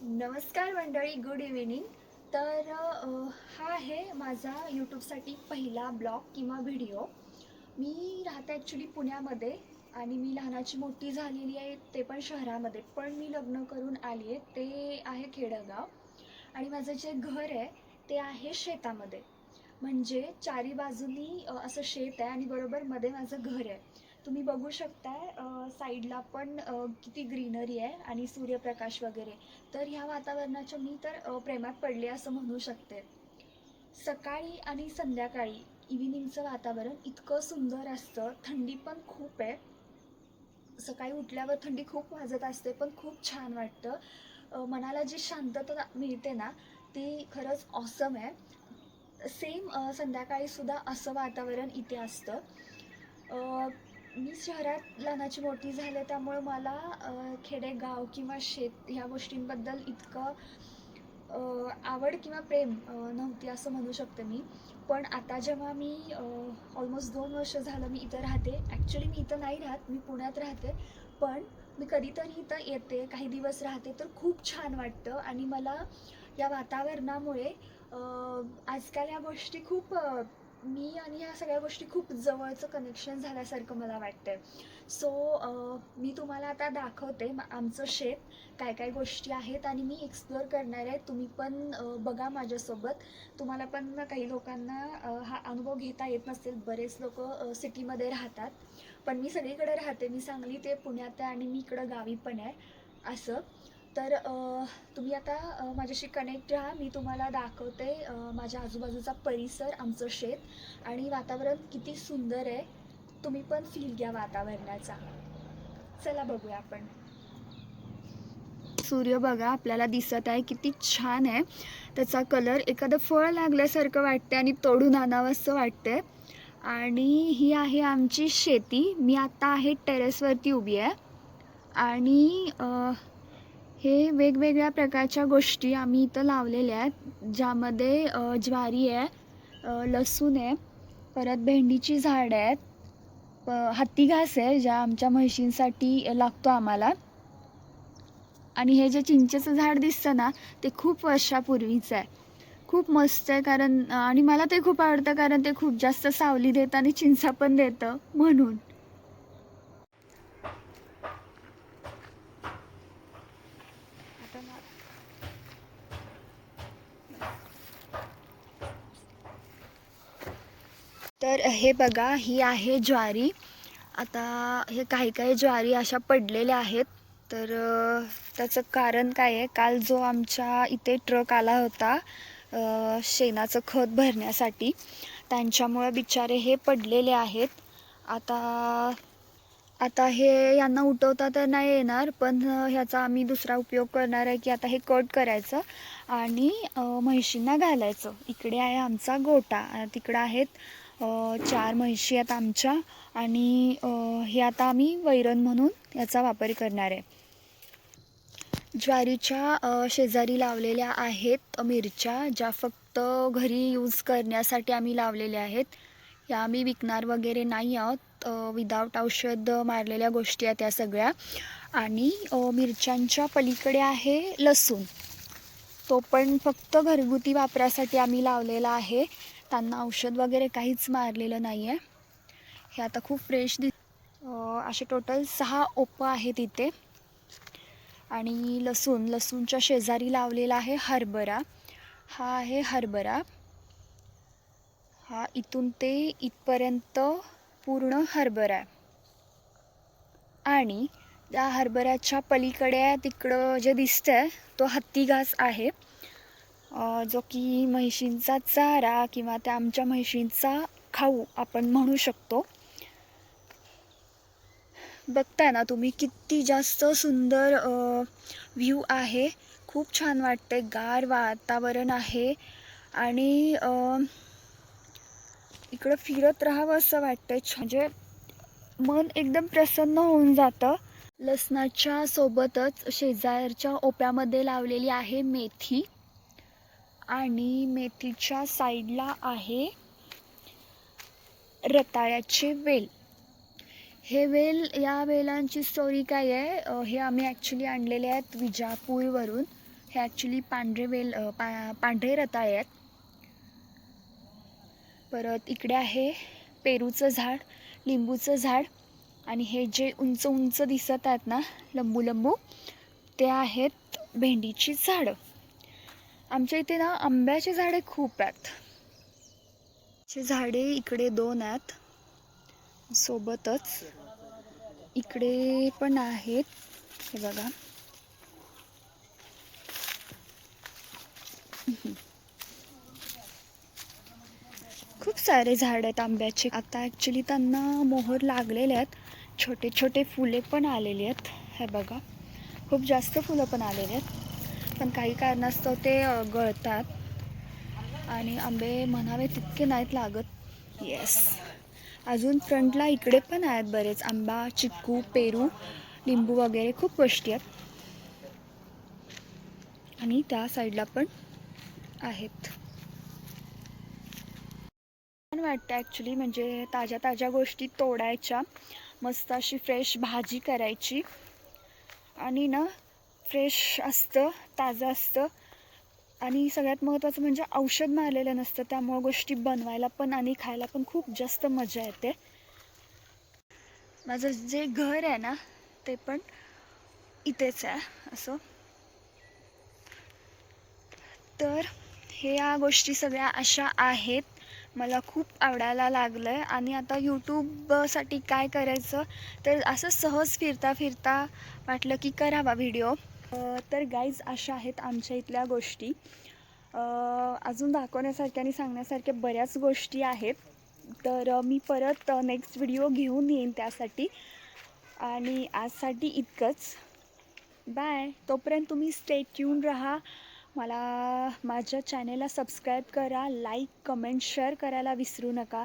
नमस्कार मंडळी good evening तर हा आहे माझा यूट्यूबसाठी पहिला ब्लॉग किंवा व्हिडिओ मी राहते ॲक्च्युली पुण्यामध्ये आणि मी लहानाची मोठी झालेली आहे ते पण शहरामध्ये. पण मी लग्न करून आली आहे ते आहे खेडगाव. आणि माझं जे घर आहे ते आहे शेतामध्ये. म्हणजे चारी बाजूनी असं शेत आहे आणि बरोबर मध्ये माझं घर आहे. तुम्ही बघू शकताय साईडला पण किती ग्रीनरी आहे आणि सूर्यप्रकाश वगैरे. तर ह्या वातावरणाच्या मी तर प्रेमात पडले असं म्हणू शकते. सकाळी आणि संध्याकाळी इव्हिनिंगचं वातावरण इतकं सुंदर असतं. थंडी पण खूप आहे. सकाळी उठल्यावर थंडी खूप वाजत असते पण खूप छान वाटतं. मनाला जी शांतता मिळते ना ती खरंच ऑसम आहे. सेम संध्याकाळी सुद्धा असं वातावरण इथे असतं. मी शहरात लहानाची मोठी झाले त्यामुळे मला खेडेगाव किंवा शेत ह्या गोष्टींबद्दल इतकं आवड किंवा प्रेम नव्हती असं म्हणू शकते मी. पण आता जेव्हा मी ऑलमोस्ट दोन वर्ष झालं मी इथं राहते. ॲक्च्युली मी इथं नाही राहत मी पुण्यात राहते. पण मी कधीतरी इथं येते काही दिवस राहते तर खूप छान वाटतं. आणि मला या वातावरणामुळे आजकाल या गोष्टी खूप मी आणि ह्या सगळ्या गोष्टी खूप जवळचं कनेक्शन झाल्यासारखं मला वाटतंय. सो मी तुम्हाला आता दाखवते आमचं शेत काय काय गोष्टी आहेत आणि मी एक्सप्लोअर करणार आहे. तुम्ही पण बघा माझ्यासोबत. तुम्हाला पण काही लोकांना हा अनुभव घेता येत नसेल. बरेच लोक सिटीमध्ये राहतात. पण मी सगळीकडे राहते. मी सांगली ते पुण्यात आहे आणि मी इकडं गावी पण आहे. असं. तर तुम्ही आता माझ्याशी कनेक्ट राहा. मी तुम्हाला दाखवते माझ्या आजूबाजूचा परिसर आमचं शेत आणि वातावरण किती सुंदर आहे. तुम्ही पण फील घ्या वातावरणाचा. चला बघूया आपण. सूर्य बघा आपल्याला दिसत आहे किती छान आहे. त्याचा कलर एखादं फळ लागल्यासारखं वाटते आणि तोडून आणावं असं वाटते आणि ही आहे आमची शेती. मी आता आहे टेरेसवरती उभी आहे. आणि हे वेगवेगळ्या प्रकारच्या गोष्टी आम्ही इथं लावलेल्या आहेत ज्यामध्ये ज्वारी आहे लसूण आहे परत भेंडीची झाडं आहेत प- हत्ती घास आहे ज्या आमच्या म्हशींसाठी लागतो आम्हाला. आणि हे जे चिंचेचं झाड दिसतं ना ते खूप वर्षापूर्वीचं आहे. खूप मस्त आहे कारण आणि मला ते खूप आवडतं कारण ते खूप जास्त सावली देतं आणि चिंचा पण देतं म्हणून. तर हे बघा ही आहे ज्वारी. आता हे काही काही ज्वारी अशा पडलेल्या आहेत. तर त्याचं कारण काय आहे? काल जो आमच्या इथे ट्रक आला होता शेणाचं खत भरण्यासाठी त्यांच्यामुळे बिचारे हे पडलेले आहेत. आता आता हे यांना उठवता तर नाही येणार पण ह्याचा आम्ही दुसरा उपयोग करणार आहे की आता हे कट करायचं आणि म्हैशींना घालायचं. इकडे आहे आमचा गोटा. तिकडं आहेत चार म्हैशी आहेत आमच्या आणि हे आता आम्ही वैरण म्हणून याचा वापर करणार आहे. ज्वारीच्या शेजारी लावलेल्या आहेत मिरच्या ज्या फक्त घरी यूज करण्यासाठी आम्ही लावलेल्या आहेत. या आम्ही विकणार वगैरे नाही आहोत. विदाऊट औषध मारलेल्या गोष्टी आहेत त्या सगळ्या. आणि मिरच्यांच्या पलीकडे आहे लसूण. तो पण फक्त घरगुती वापरासाठी आम्ही लावलेला आहे. त्यांना औषध वगैरे काहीच मारलेलं नाही आहे हे आता खूप फ्रेश दिस असे टोटल सहा ओपं आहेत इथे. आणि लसूण लसूणच्या शेजारी लावलेला आहे हरभरा. हा आहे हरभरा. हा इथून ते इथपर्यंत पूर्ण हरभरा आहे. आणि त्या हरभऱ्याच्या पलीकडे तिकडं जे दिसतं आहे तो हत्ती घास आहे. जो की म्हशींचा चारा किंवा त्या आमच्या म्हशींचा खाऊ आपण म्हणू शकतो. बघताय ना तुम्ही किती जास्त सुंदर व्ह्यू आहे. खूप छान वाटते गार वातावरण आहे. आणि इकडं फिरत राहावं असं वाटतंय. छ- म्हणजे मन एकदम प्रसन्न होऊन जातं. लसणाच्या सोबतच शेजारच्या ओप्यामध्ये लावलेली आहे मेथी. आणि मेथीच्या साईडला आहे रताळ्याचे वेल. हे वेल या वेलांची स्टोरी काय आहे? हे आम्ही ॲक्च्युली आणलेले आहेत विजापूरवरून. हे ॲक्च्युली पांढरे वेल पा पांढरे रताळे आहेत. परत इकडे आहे पेरूचं झाड लिंबूचं झाड. आणि हे जे उंच उंच दिसत आहेत ना लंबू लंबू ते आहेत भेंडीची झाडं. आमच्या इथे ना आंब्याची झाडे खूप आहेत. झाडे इकडे दोन आहेत. सोबतच इकडे पण आहेत. हे बघा. खूप सारे झाड आहेत आंब्याचे. आता ॲक्च्युली त्यांना मोहर लागलेले आहेत. छोटे छोटे फुले पण आलेली आहेत. हे बघा. खूप जास्त फुलं पण आलेली आहेत. पण काही कारणास्तव ते गळतात. आणि आंबे म्हणावे तितके नाहीत लागत. येस अजून फ्रंटला इकडे पण आहेत बरेच आंबा चिक्कू पेरू लिंबू वगैरे खूप गोष्टी आहेत. आणि त्या साईडला पण आहेत. छान वाटतं ॲक्च्युली म्हणजे ताज्या ताज्या गोष्टी तोडायच्या. मस्त अशी फ्रेश भाजी करायची. आणि ना फ्रेश असतं ताजं असतं. आणि सगळ्यात महत्त्वाचं म्हणजे औषध मारलेलं नसतं. त्यामुळं गोष्टी बनवायला पण आणि खायला पण खूप जास्त मजा येते. माझं जे घर आहे ना ते पण इथेच आहे असं. तर हे या गोष्टी सगळ्या अशा आहेत. मला खूप आवडायला लागलं आहे आणि आता यूट्यूबसाठी काय करायचं? तर असं सहज फिरता फिरता वाटलं की करावा व्हिडिओ तर गाईज अशा आहेत आमच्या इथल्या गोष्टी. अजून दाखवण्यासारख्या आणि सांगण्यासारख्या बऱ्याच गोष्टी आहेत. तर मी परत नेक्स्ट व्हिडिओ घेऊन येईन त्यासाठी. आणि आजसाठी इतकंच. बाय तोपर्यंत तुम्ही स्टे ट्यून राहा. मला माझ्या चॅनेलला सबस्क्राईब करा लाईक कमेंट शेअर करायला विसरू नका.